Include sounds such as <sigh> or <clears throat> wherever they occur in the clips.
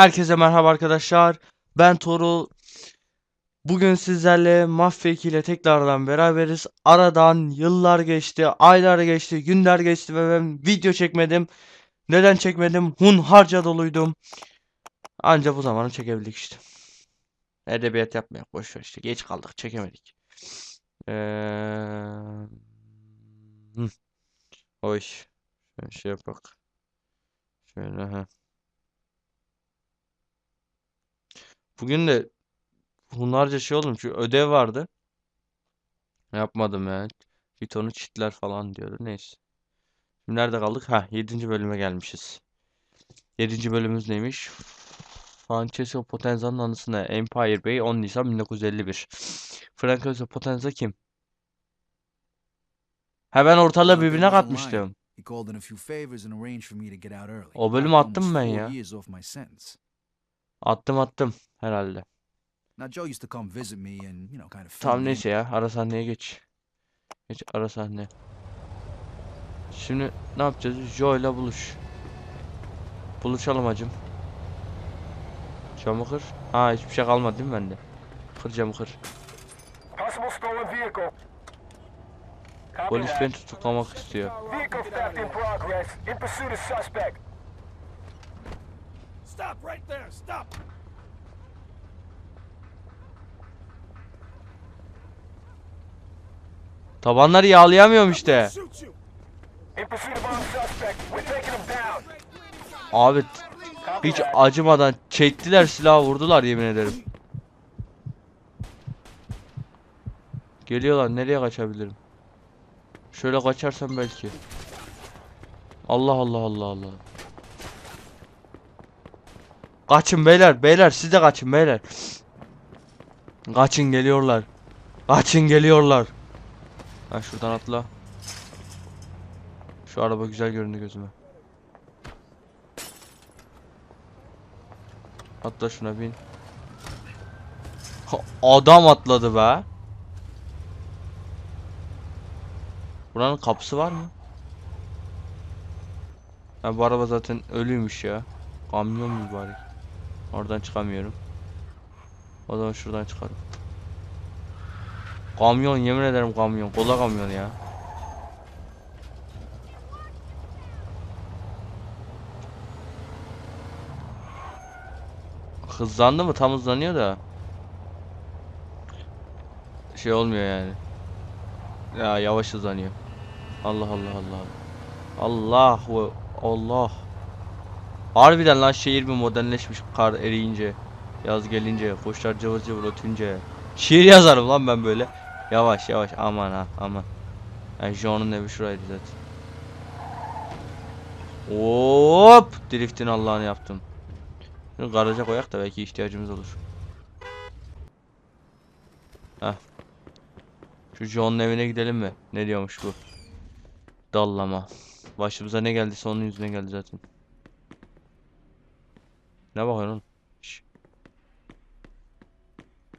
Herkese merhaba arkadaşlar. Ben Torul. Bugün sizlerle Mafya 2 ile tekrardan beraberiz. Aradan yıllar geçti, aylar geçti, günler geçti ve ben video çekmedim. Neden çekmedim? Hunharca doluydum. Anca bu zamanı çekebildik işte. Edebiyat yapmayak boş ver işte. Geç kaldık, çekemedik. Ee... hı. Şöyle şey yapak. Şöyle ha. Bugün de Hunharca şey oğlum şu ödev vardı. Yapmadım ya. Pitonu çitler falan diyordu. Neyse. Şimdi nerede kaldık? Ha 7. bölüme gelmişiz. 7. bölümümüz neymiş? Francesco Potenza'nın anısına Empire Bay 10 Nisan 1951. Francesco Potenza kim? Ha ben ortalığı birbirine katmıştım. O bölümü attım ben ya. Attım attım herhalde. Now Joe used to come visit me and, you know, kind of fill Tamam me in. neyse ya. Ara sahneye geç. Geç ara sahne. Şimdi ne yapacağız? Joe ile buluş. Buluşalım hacım. Camı kır. Ha hiçbir şey kalmadı değil mi bende? Kır camı kır. Polis beni tutuklamak istiyor. Stop right there! Stop! Tabanları yağlayamıyorum işte. Abi hiç acımadan çektiler silahı vurdular yemin ederim. Geliyorlar nereye kaçabilirim? Şöyle kaçarsam belki. Allah Allah Allah Allah. Kaçın beyler beyler siz de kaçın beyler. Kaçın geliyorlar. Kaçın geliyorlar. Ha şuradan atla. Şu araba güzel göründü gözüme. Atla şuna bin. Adam atladı be. Buranın kapısı var mı? Ha bu araba zaten ölüymüş ya. Kamyon mu bari? Oradan çıkamıyorum. O zaman şuradan çıkarım. Kamyon yemin ederim kamyon. Kola kamyon ya. Hızlandı mı? Tam hızlanıyor da. Şey olmuyor yani. Ya yavaş hızlanıyor. Allah Allah Allah. Allah ve Allah. Harbiden lan şehir bir modernleşmiş kar eriyince. Yaz gelince, kuşlar cıvır cıvır ötünce. Şiir yazarım lan ben böyle. Yavaş yavaş aman ha aman. Yani John'un evi şuraydı zaten. Hop! Driftin Allah'ını yaptım. Şunu garaja koyak da belki ihtiyacımız olur. Heh. Şu John'un evine gidelim mi? Ne diyormuş bu? Dallama. Başımıza ne geldiyse onun yüzüne geldi zaten. Ne bakıyorsun oğlum? Şş.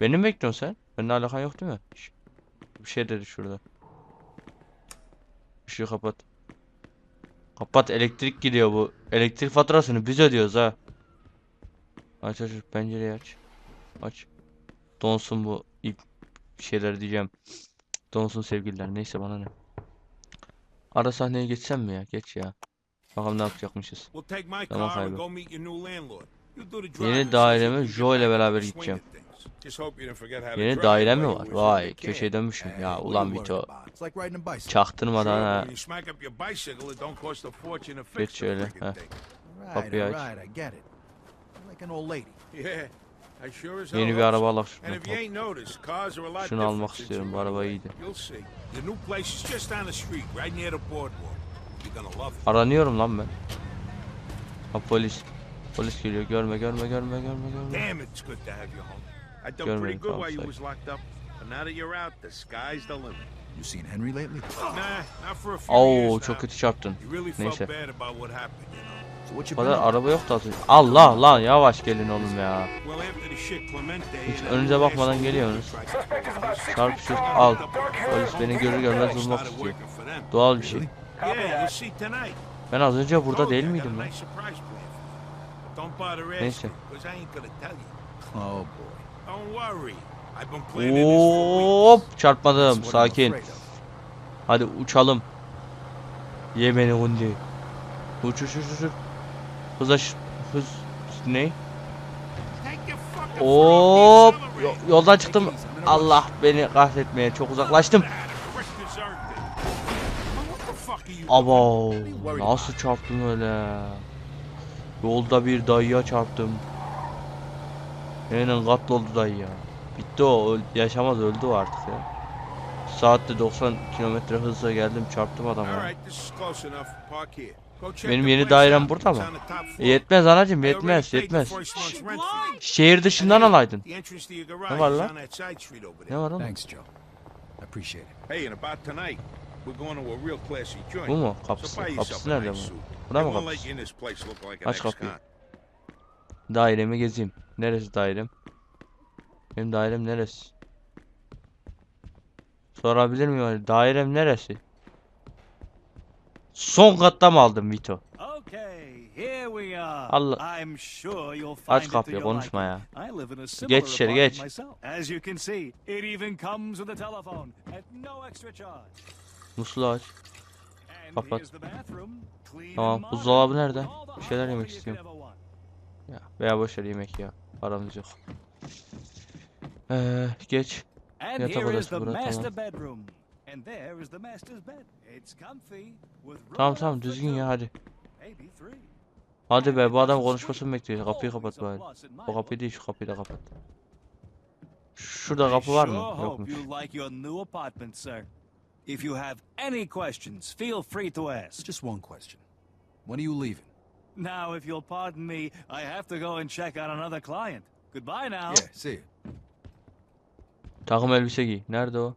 Beni mi bekliyorsun sen? Benimle alakan yok değil mi? Şş. Bir şey dedi şurada. Işığı kapat. Kapat elektrik gidiyor bu. Elektrik faturasını biz ödüyoruz ha. Aç aç pencereyi aç. Aç. Donsun bu ip şeyler diyeceğim. Donsun sevgililer neyse bana ne. Ara sahneye geçsem mi ya? Geç ya. Bakalım ne yapacakmışız. And kaybı. Yeni daireme Joe ile beraber gideceğim. Yeni daire mi var? Vay köşeye dönmüşüm ya ulan Vito. Çaktırmadan ha. Geç şöyle, ha. Kapıyı aç. Yeni bir araba alak lot Şunu almak istiyorum, bu araba iyiydi. Aranıyorum lan ben. Ha polis. Polis geliyor. Görme görme görme görme görme. Damn, it's good to have you home. I done pretty good while you was locked up. But now that you're out, the sky's the limit. You seen Henry lately? Nah, not for a few Oo years çok kötü çarptın. He really felt Neyse. bad about what happened, you know. So what O you been kadar araba yoktu az önce. Allah lan yavaş gelin oğlum ya. Hiç that önünüze bakmadan geliyorsunuz. tall. Al. Polis beni görür görmez vurmak istiyor. Doğal bir şey. Ben az önce burada değil miydim lan? Neyse. Hop çarpmadım sakin. Hadi uçalım. Ye beni hundi. Uç uç uç uç. Hıza hız ne? Hop yoldan çıktım. Allah beni kahretmeye çok uzaklaştım. Abo nasıl çarptım öyle? Yolda bir dayıya çarptım. Aynen katloldu dayı ya. Bitti o. Yaşamaz öldü o artık ya. Saatte 90 kilometre hızla geldim çarptım adama. Benim yeni dairem burada mı? E, yetmez anacım yetmez yetmez. Şehir dışından alaydın. Ne var lan? Ne var oğlum? Bu mu? Kapısı, kapısı nerede bu? Buna mı kapı? Aç kapıyı. Dairemi gezeyim. Neresi dairem? Benim dairem neresi? Sorabilir miyim? Hani dairem neresi? Son katta mı aldım Vito? Allah. Aç kapıyı konuşma ya. Geç içeri geç. Musluğu aç. Kapat. Tamam buzdolabı nerede? Bir şeyler yemek istiyorum. Ya, veya boşver yemek ya. Paramız yok. Ee, geç. Yatak odası burası tamam. Tamam tamam düzgün ya hadi. Hadi be bu adam konuşmasını bekliyor. Kapıyı kapat bari. O kapıyı değil şu kapıyı da kapat. Şurada kapı var mı? Yokmuş. You like your new apartment, sir. If you have any questions, feel free to ask. Just one question. When are you leaving? Now, if you'll pardon me, I have to go and check on another client. Goodbye now. Yeah, see you. Takım elbise giy. Nerede o?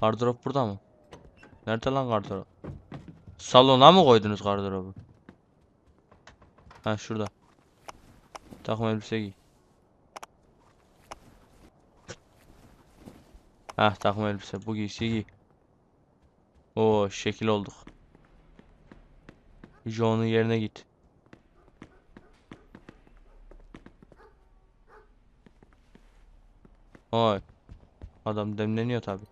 Gardırop burada mı? Nerede lan gardırop? Salona mı koydunuz gardırobu? Ha şurada. Takım elbise giy. Ha takım elbise. Bu giysi giy. Oo şekil olduk. John'un yerine git. Oy. Adam demleniyor tabi.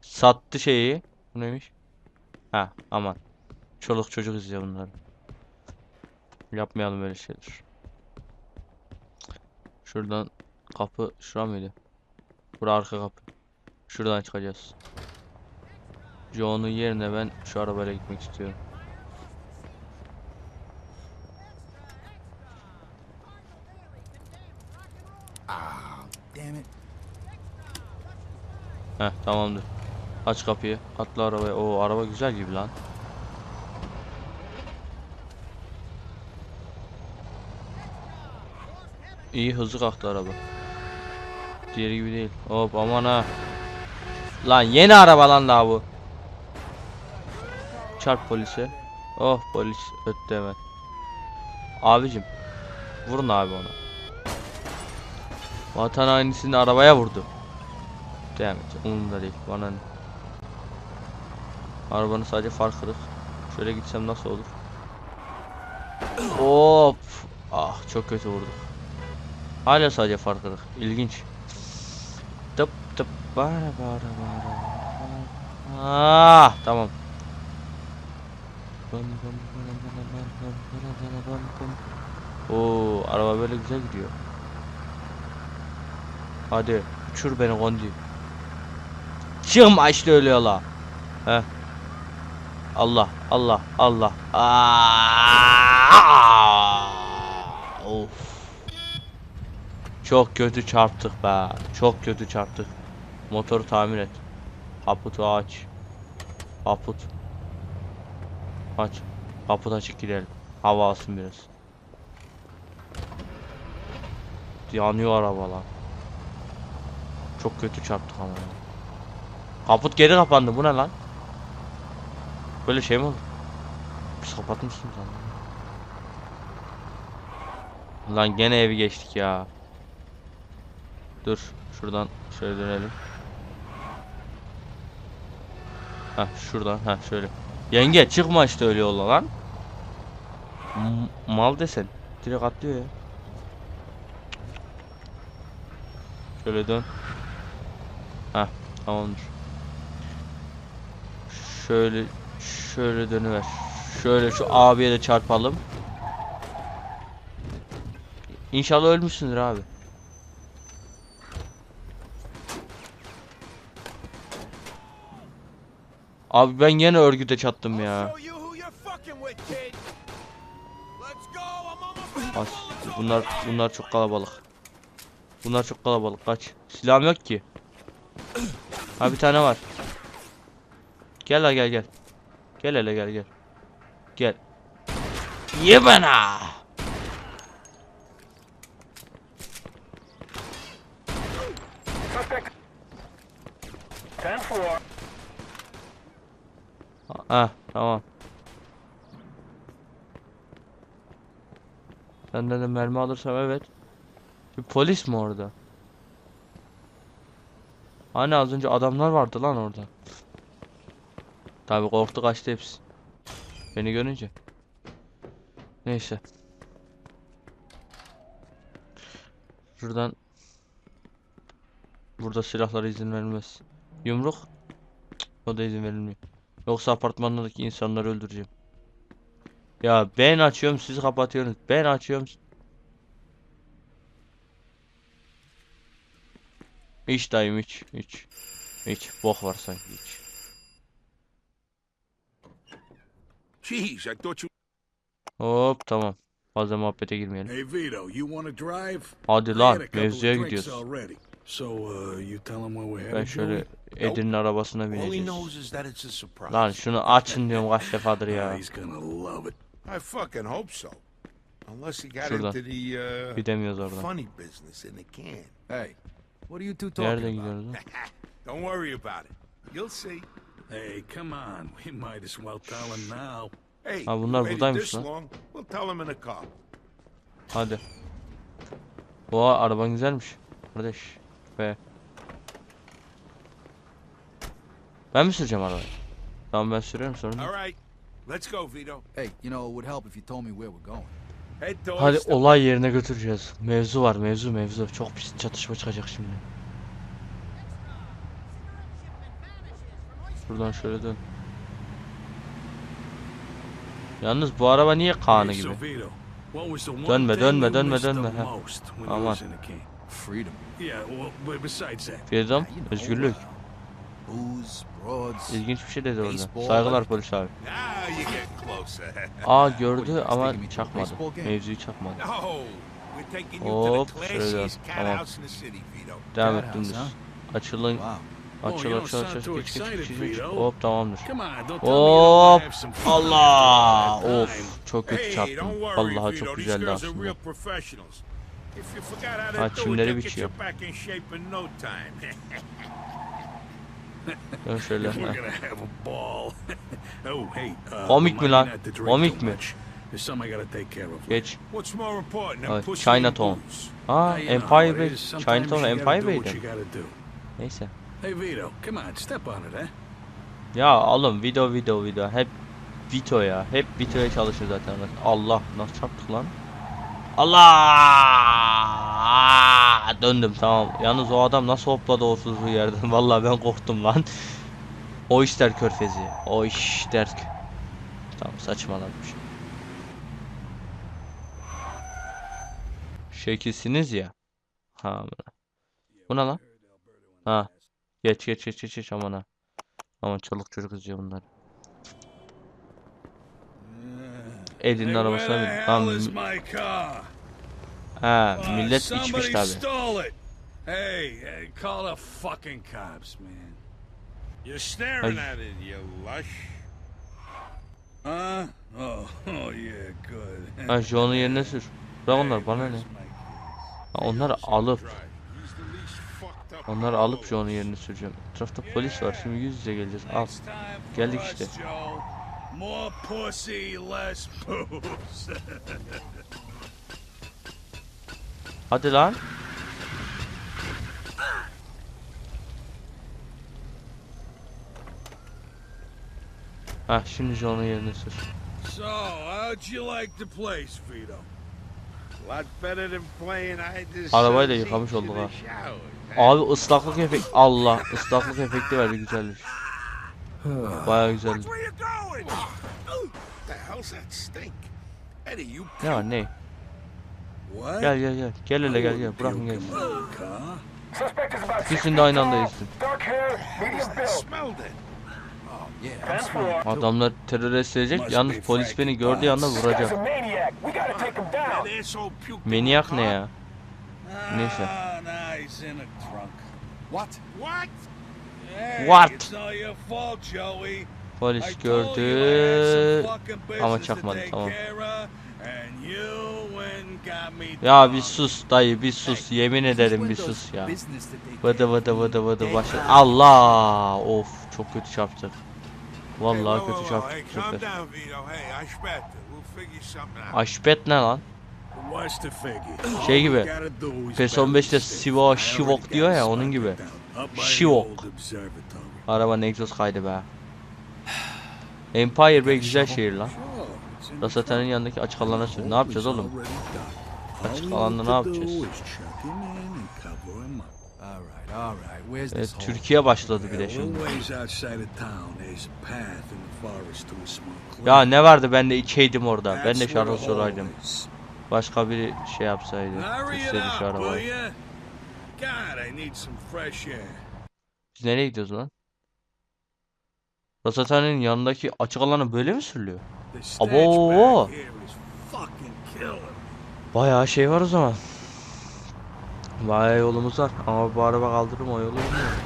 Sattı şeyi. Bu neymiş? Ha aman. Çoluk çocuk izliyor bunları. Yapmayalım öyle şeyler. Şuradan kapı şura mıydı? Bura arka kapı. Şuradan çıkacağız. John'un yerine ben şu arabayla gitmek istiyorum. Heh tamamdır. Aç kapıyı. Atla arabaya. Oo araba güzel gibi lan. İyi hızlı kalktı araba. Diğeri gibi değil. Hop aman ha. Lan yeni araba lan daha bu. Çarp polise. Oh polis öttü hemen. Abicim. Vurun abi ona. Vatan hainlisini arabaya vurdu. Devam et. Umurumda değil. Bana ne? Arabanın sadece far. Şöyle gitsem nasıl olur? Hop. Ah çok kötü vurduk. Hala sadece far. İlginç. Tıp tıp bara bara bara. Ah tamam. Oo araba böyle güzel gidiyor. Hadi uçur beni Gondi. Çıkma işte öyle yola. Heh. Allah Allah Allah. Aa! Of. Çok kötü çarptık be. Çok kötü çarptık. Motoru tamir et. Kaputu aç. Kaput. Aç. Kaput açık gidelim. Hava alsın biraz. Yanıyor araba lan. Çok kötü çarptık ama. Kaput geri kapandı. Bu ne lan? Böyle şey mi olur? Biz kapatmışsınız lan. Lan gene evi geçtik ya. Dur. Şuradan şöyle dönelim. Heh şuradan. Heh şöyle. Yenge çıkma işte öyle yolla lan. Mal desen. direkt atlıyor ya. Şöyle dön. Heh tamamdır. Şöyle şöyle dönüver. Şöyle şu abiye de çarpalım. İnşallah ölmüşsündür abi. Abi ben yine örgüte çattım ya. As bunlar bunlar çok kalabalık. Bunlar çok kalabalık. Kaç. Silahım yok ki. Ha bir tane var. Gel la gel gel. Gel hele gel gel. Gel. Ye bana. Ha tamam. Senden de mermi alırsam evet. Bir polis mi orada? Hani az önce adamlar vardı lan orada. Tabi korktu kaçtı hepsi. Beni görünce. Neyse. Şuradan Burada silahlara izin verilmez. Yumruk O da izin verilmiyor. Yoksa apartmandaki insanları öldüreceğim. Ya ben açıyorum siz kapatıyorsunuz. Ben açıyorum. Hiç dayım hiç. Hiç. Hiç. Bok var sanki hiç. Jeez, I thought you. Hop tamam. Fazla muhabbete girmeyelim. Hey Vito, you want to drive? Hadi lan mevzuya gidiyoruz. Uh, you tell him where we're Ben headed, şöyle? Edir'in arabasına All he bineceğiz. knows is that it's a surprise. Lan şunu açın diyorum kaç defadır Ah, ya. he's gonna love it. I fucking hope so. Unless he got Şuradan. into the uh, Gidemiyoruz oradan. funny business in the can. Hey, what are you two talking Nereden about? gidiyoruz lan? <laughs> Don't worry about it. You'll see. Hey, come on. We might as well tell him now. Hey, Ha, bunlar buradaymış this lan. long. We'll tell him in the car. Hadi. Oha araban güzelmiş. Kardeş. Be. Ben mi süreceğim arabayı? Tamam ben sürüyorum sorun değil. All right, let's go, Vito. Hey, you know, it would help if you told me where we're going. Head Hadi olay yerine götüreceğiz. Mevzu var mevzu mevzu. Çok pis çatışma çıkacak şimdi. Buradan şöyle dön. Yalnız bu araba niye Kaan'ı Hey, gibi? Dönme, dönme, dönme, dönme, ha. Aman. Freedom. Yeah, well, but besides that, Freedom, özgürlük. Booze, broads. İlginç bir şey dedi orada. Saygılar polis abi. Closer. Aa gördü ama çakmadı. Mevzuyu çakmadı. Hop, şöyle Tamam. Devam et dümdüz. Açılın. Oh, Açıl açıl açıl. too Geç geç geç geç. Hop tamamdır. Hop. Allah! Of çok kötü çarptım. Vallahi çok güzeldi aslında. Ha, çimleri biçiyor. Dön <laughs> şöyle. <laughs> Oh. Uh, Komik mi lan? Komik mi? Geç. Evet, Chinatown. Aa Empire Bay. Chinatown Empire Bay'de. Neyse. Hey Vito, come on, step on it, eh? Ya oğlum video video video. Hep Vito ya. Hep Vito'ya çalışır zaten. Allah nasıl çarptık lan? Allah! Döndüm tamam. Yalnız o adam nasıl hopladı o sızlı yerden. <laughs> Vallahi ben korktum lan. O işler körfezi. O işler. Tamam saçmalamış. Şekilsiniz ya. Ha. Bu ne lan? Ha. Geç geç geç geç geç aman ha. Aman çoluk çocuk izliyor bunlar. Hey, arabasına bin. car? Ha, millet içmiş tabi. Hey, hey, call the fucking cops, man. You're staring at it, you lush. Huh? Oh, <laughs> oh yeah, good. Ha John'un yerine sür. Bırak onlar bana ne? Ha, onları alıp onları alıp all. John'un yerine süreceğim. Etrafta polis var. Şimdi yüz yüze geleceğiz. Al. Geldik işte. More pussy, less booze. <laughs> Hadi lan. Ha şimdi John'un yerine sür. so, how'd you like the place, Vito? Lot better than playing sun yıkamış olduk ha. Abi ıslaklık efekt Allah ıslaklık efekti verdi güzelmiş. <sighs> Baya güzeldi. Where you going? <gasps> the hell's that stink? Eddie, you Ne var ne? What? Gel gel gel. Gel hele gel gel. Bırakın six İkisini de aynı anda tall, ezdim. Dark hair, medium I build. smelled it. Oh. Adamlar terör edecek. Yalnız polis beni gördüğü anda vuracak. a maniac. We gotta take him down. That asshole puked in Manyak the ne ya? Neyse. Ah. What? What? What? Polis gördü. Ama çakmadı, tamam. Ya bir sus dayı bir sus. Yemin ederim bir sus ya. Vıdı vıdı vıdı vıdı başladı. Allah! Of çok kötü çarptı. Vallahi kötü çarptı. Aşpet ne lan? Şey gibi, we gotta do is PES bury 15'te the stick. Sivo I already Şivok diyor ya, onun gibi. Şivok. Arabanın egzoz kaydı be. Empire Bay güzel şehir lan. Trunk. yanındaki açık alana sür. Ne yapacağız oğlum? Açık alanda ne yapacağız? Evet? Türkiye başladı bir de şimdi. Ya ne vardı ben de içeydim orada. Ben de şarkı soraydım. Başka biri şey yapsaydı. Up, will arabayı. God, I need some fresh air. Biz nereye gidiyoruz lan? Rasathan'ın yanındaki açık alana böyle mi sürülüyor? Abo! Bayağı şey var o zaman. Bayağı yolumuz var ama bu araba kaldırır o yolu bilmiyorum.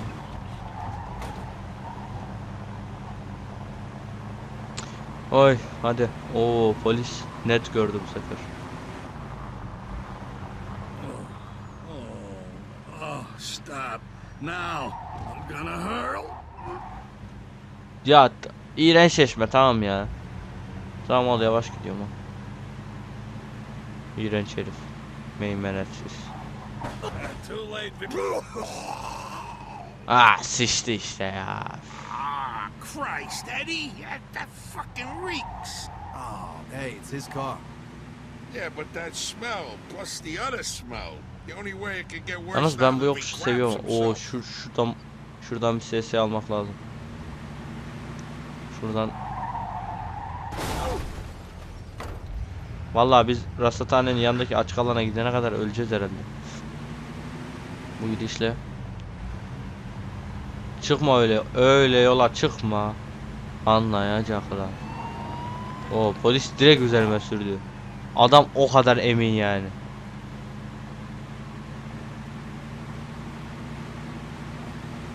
Oy hadi. Oo polis net gördü bu sefer. Oh, stop. Now, I'm gonna hurl. Ya iğrençleşme tamam ya. Tamam ol yavaş gidiyorum ha. İğrenç herif. Meymenetsiz. Too late, Vic- Ah sıçtı işte ya. Ah, Christ, Eddie, that fucking reeks. Oh, hey, it's his car. Yalnız ben bu yokuşu seviyorum. himself. şu şuradan şuradan bir SS almak lazım. Şuradan. Vallahi biz rasathanenin yanındaki açık alana gidene kadar öleceğiz herhalde. Bu gidişle. Çıkma öyle. Öyle yola çıkma. Anlayacaklar. O polis direkt üzerime sürdü. Adam o kadar emin yani.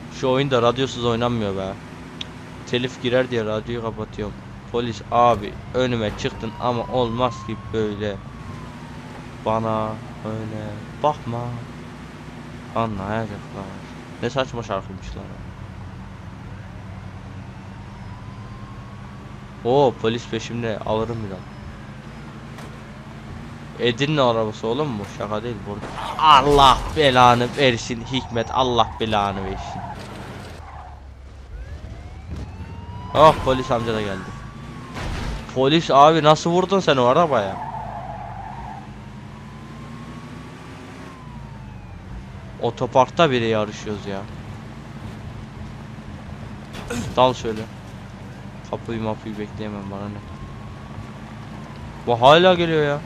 Şu oyunda radyosuz oynanmıyor be. Telif girer diye radyoyu kapatıyorum. Polis abi önüme çıktın ama olmaz ki böyle. Bana öyle bakma. Anlayacaklar. Ne saçma şarkıymış lan. Oo polis peşimde alırım bir daha. Edirne arabası oğlum bu şaka değil bu. Allah belanı versin Hikmet Allah belanı versin. Oh polis amca da geldi. Polis abi nasıl vurdun sen o arabaya? Otoparkta bile yarışıyoruz ya. Dal şöyle. Kapıyı mapıyı bekleyemem bana ne. Bu hala geliyor ya.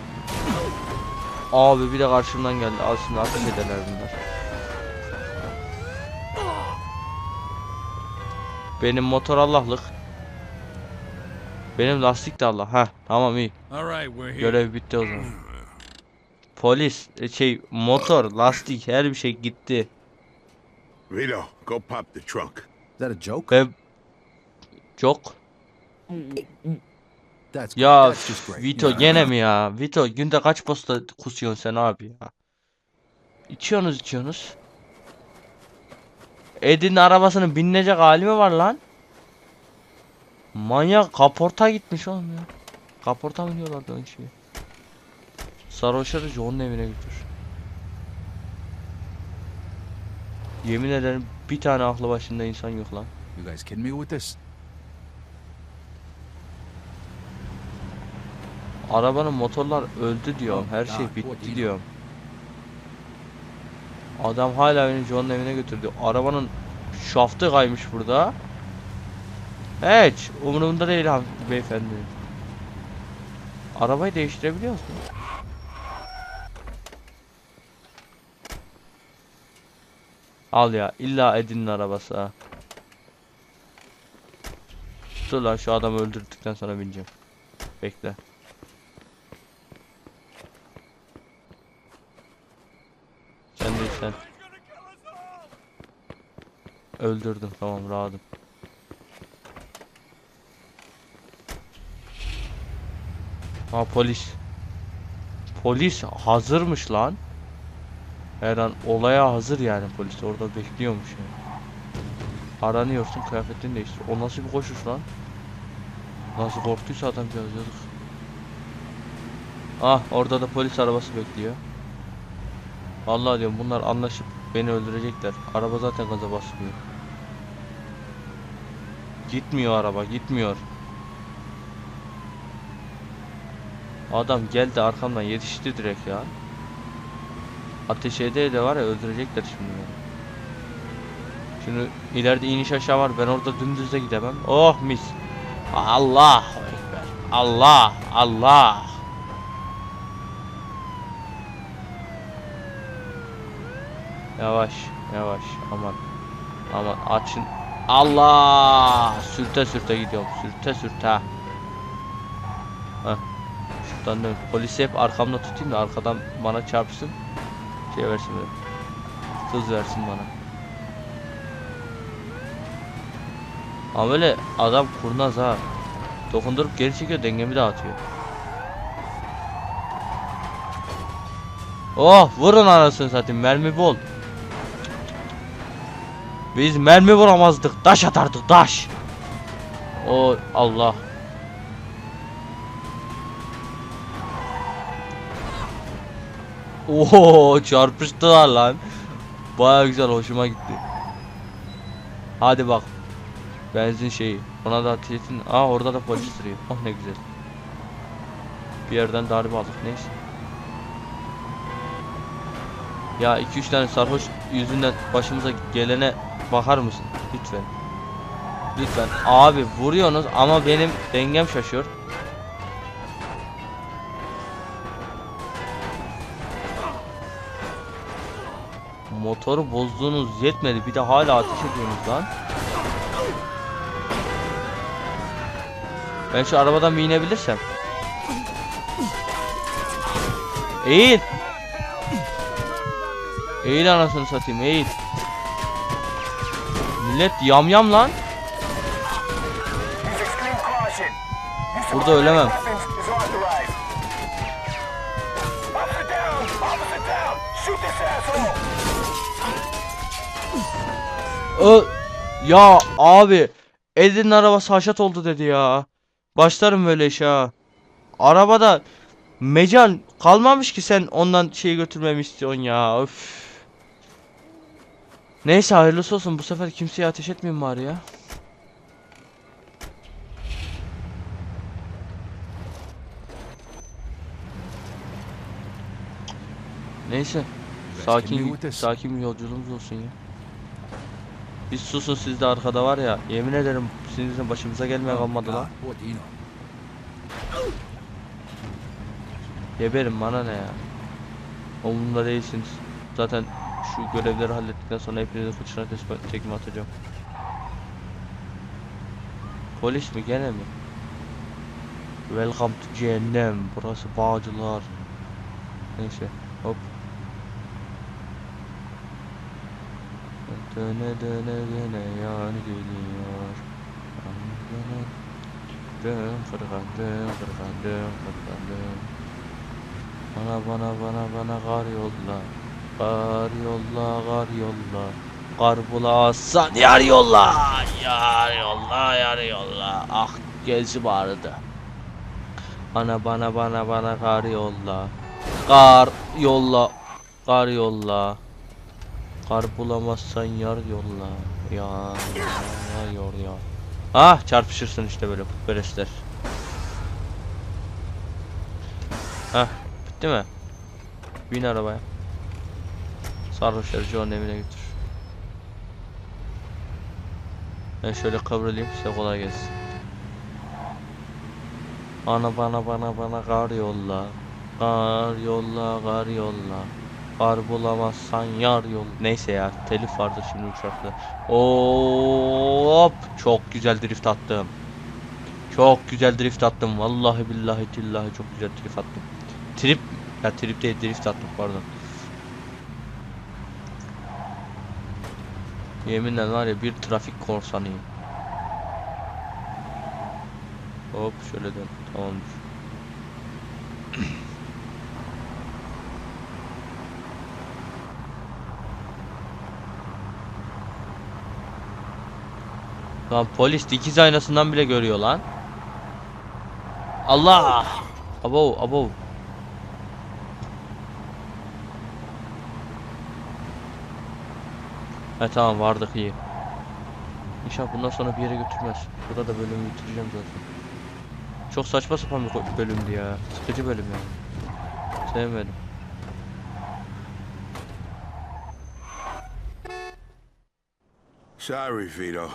Abi bir de karşımdan geldi. Aslında ateş ederler bunlar. Benim motor Allah'lık. Benim lastik de Allah. Ha tamam iyi. Görev bitti o zaman. Polis, e, şey, motor, lastik, her bir şey gitti. Vito, go pop the trunk. Is that a joke? Ve çok. Ya. Vito gene mi ya? Vito günde kaç posta kusuyorsun sen abi ya? İçiyorsunuz içiyorsunuz. Ed'in arabasının binecek hali mi var lan? Manyak kaporta gitmiş oğlum ya. Kaporta mı diyorlardı o şeye? Sarhoşları John'un evine götür. Yemin ederim bir tane aklı başında insan yok lan. You guys kidding me with this? Arabanın motorlar öldü diyorum. Her şey bitti diyorum. Adam hala beni John'un evine götürdü. Arabanın şaftı kaymış burada. Hiç umurumda değil beyefendi. Arabayı değiştirebiliyor musun? Al ya illa Edin'in arabası ha. Dur lan şu adamı öldürdükten sonra bineceğim. Bekle. Sen. Öldürdüm tamam rahatım. Ha polis. Polis hazırmış lan. Her an olaya hazır yani polis orada bekliyormuş yani. Aranıyorsun kıyafetini değiştir. O nasıl bir koşuş lan? Nasıl korktuysa adam yazıyorduk. Ah orada da polis arabası bekliyor. Vallahi diyorum bunlar anlaşıp beni öldürecekler. Araba zaten gaza basmıyor. Gitmiyor araba gitmiyor. Adam geldi arkamdan yetişti direkt ya. Ateş ede de var ya öldürecekler şimdi. Şimdi ileride iniş aşağı var ben orada dümdüz de gidemem. Oh mis. Allah. Allah Allah. Yavaş yavaş aman. Aman açın. Allah sürte sürte gidiyorum. Sürte sürte. Heh. Şuradan dön. Polisi hep arkamda tutayım da arkadan bana çarpsın. Şey versin böyle. Hız versin bana. Ama böyle adam kurnaz ha. Dokundurup geri çekiyor dengemi dağıtıyor. Oh vurun anasını satayım mermi bol. Biz mermi vuramazdık taş atardık taş. O Allah. Oo çarpıştılar lan. Baya güzel hoşuma gitti. Hadi bak. Benzin şeyi. Ona da ateş etsin. Aa orada da polis duruyor. Oh ne güzel. Bir yerden darbe aldık neyse. Ya 2-3 tane sarhoş yüzünden başımıza gelene bakar mısın? Lütfen. Lütfen. Abi vuruyorsunuz ama benim dengem şaşıyor. Motoru bozduğunuz yetmedi. Bir de hala ateş ediyorsunuz lan. Ben şu arabadan bir inebilirsem. Eğil. Eğil anasını satayım eğil. Millet yamyam lan. Caution. Use Burada ölemem. Ö ya abi Edin'in arabası haşat oldu dedi ya. Başlarım böyle işe ha. Arabada mecal kalmamış ki sen ondan şey götürmemi istiyorsun ya. Öf. Neyse hayırlısı olsun bu sefer kimseye ateş etmeyeyim bari ya. Neyse. Sakin sakin bir yolculuğumuz olsun ya. Biz susun siz de arkada var ya. Yemin ederim sizin başımıza gelmeye Oh, kalmadı know? Geberim bana ne ya. Umurumda değilsiniz. Zaten şu görevleri hallettikten sonra hepinizin fıçına tekme atacağım. Polis mi gene mi? Welcome to cehennem. Burası Bağcılar. Neyse hop. Döne döne döne yar geliyor. Dön kırgan dön kırgan dön kırgan dön. Bana bana bana bana kar yolla. Kar yolla kar yolla. Kar bulamazsan yar yolla. Yar yolla yar yolla. Ah gözüm ağrıdı. Bana bana bana bana kar yolla. Kar yolla. Kar yolla. Kar bulamazsan yar yolla. Ya ya yor ya. Ah çarpışırsın işte böyle putperestler. Heh, bitti mi? Bin arabaya. Sarhoşları John'un evine götür. Ben şöyle kıvrılayım size kolay gelsin. Bana bana bana bana kar yolla. Kar yolla kar yolla. Kar bulamazsan yar yol. Neyse ya telif vardır şimdi uçakta. Hop çok güzel drift attım. Çok güzel drift attım. Vallahi billahi tillahi çok güzel drift attım. Trip ya trip değil drift attım pardon. Yeminle var ya bir trafik korsanıyım. Hop şöyle dön. Tamamdır. <clears throat> Lan polis dikiz aynasından bile görüyor lan. Allah! Abo abo. He tamam vardık iyi. İnşallah bundan sonra bir yere götürmez. Burada da bölümü bitireceğim zaten. Çok saçma sapan bir bölümdü ya. Sıkıcı bölüm yani. Sevmedim. Sorry, Vito.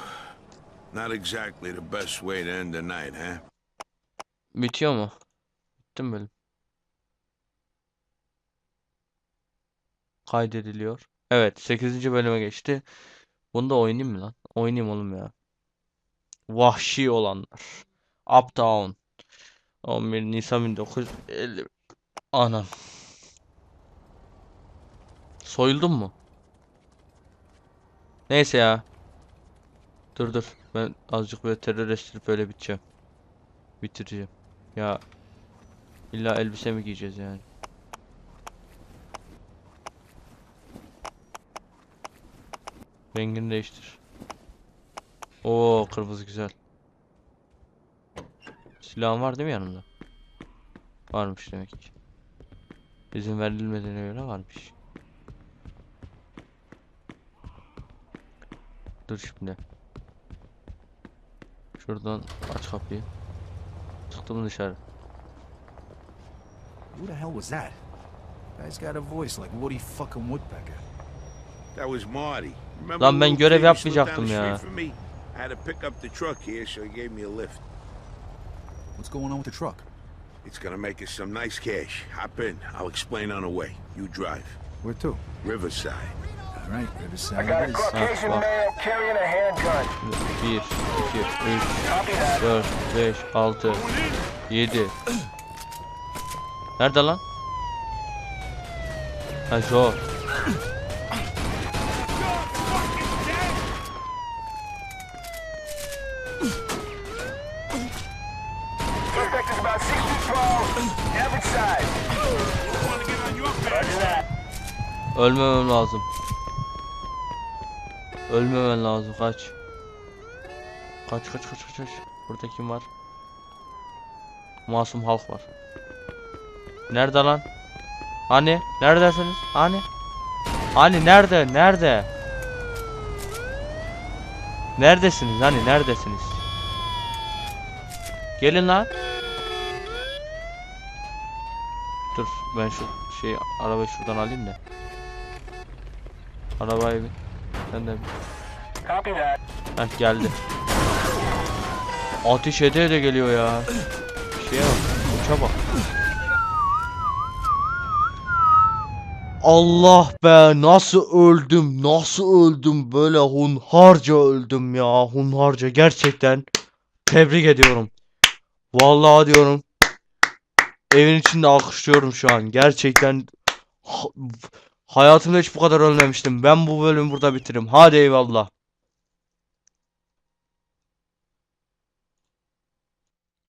Not exactly the best way to end the night, huh? Bitiyor mu? Bitti mi bölüm? Kaydediliyor. Evet 8. bölüme geçti. Bunu da oynayayım mı lan? Oynayayım oğlum ya. Vahşi olanlar. Uptown. 11 Nisan 1950. Anam. Soyuldun mu? Neyse ya. Dur dur. Ben azıcık böyle terör estirip öyle biteceğim. Bitireceğim. Ya illa elbise mi giyeceğiz yani? Rengini değiştir. Oo kırmızı güzel. Silahın var değil mi yanımda? Varmış demek ki. İzin verilmediğine göre varmış. Dur şimdi. Şuradan aç kapıyı. Çıktım dışarı. Who the hell was that? Guy's got a voice like Woody fucking Woodpecker. That was Marty. Lan ben görev yapmayacaktım ya. street from me? I had to pick up the truck here, so he gave me a lift. What's going on with the truck? It's gonna make us some nice cash. Hop in. I'll explain on the way. You drive. Where to? Riverside. All right, I Riverside. got a. Caucasian fuck. male carrying a handgun. 1, 2, 3, Copy that. 4, 5, 6, 7. Nerede lan? Ha şu. Ölmemem lazım. Ölmemen lazım kaç. Kaç kaç kaç kaç kaç. Burada kim var? Masum halk var. Nerede lan? Hani? Neredesiniz? Hani? Hani nerede? Nerede? Neredesiniz? Hani neredesiniz? Gelin lan. Dur ben şu şey arabayı şuradan alayım da. Arabaya bin. Sen de bin. Heh geldi. Ateş ede de geliyor ya. Şeye bak. Uça bak. Allah be nasıl öldüm nasıl öldüm böyle hunharca öldüm ya hunharca gerçekten tebrik ediyorum. Vallahi diyorum evin içinde alkışlıyorum şu an gerçekten hayatımda hiç bu kadar ölmemiştim ben bu bölümü burada bitiririm hadi eyvallah.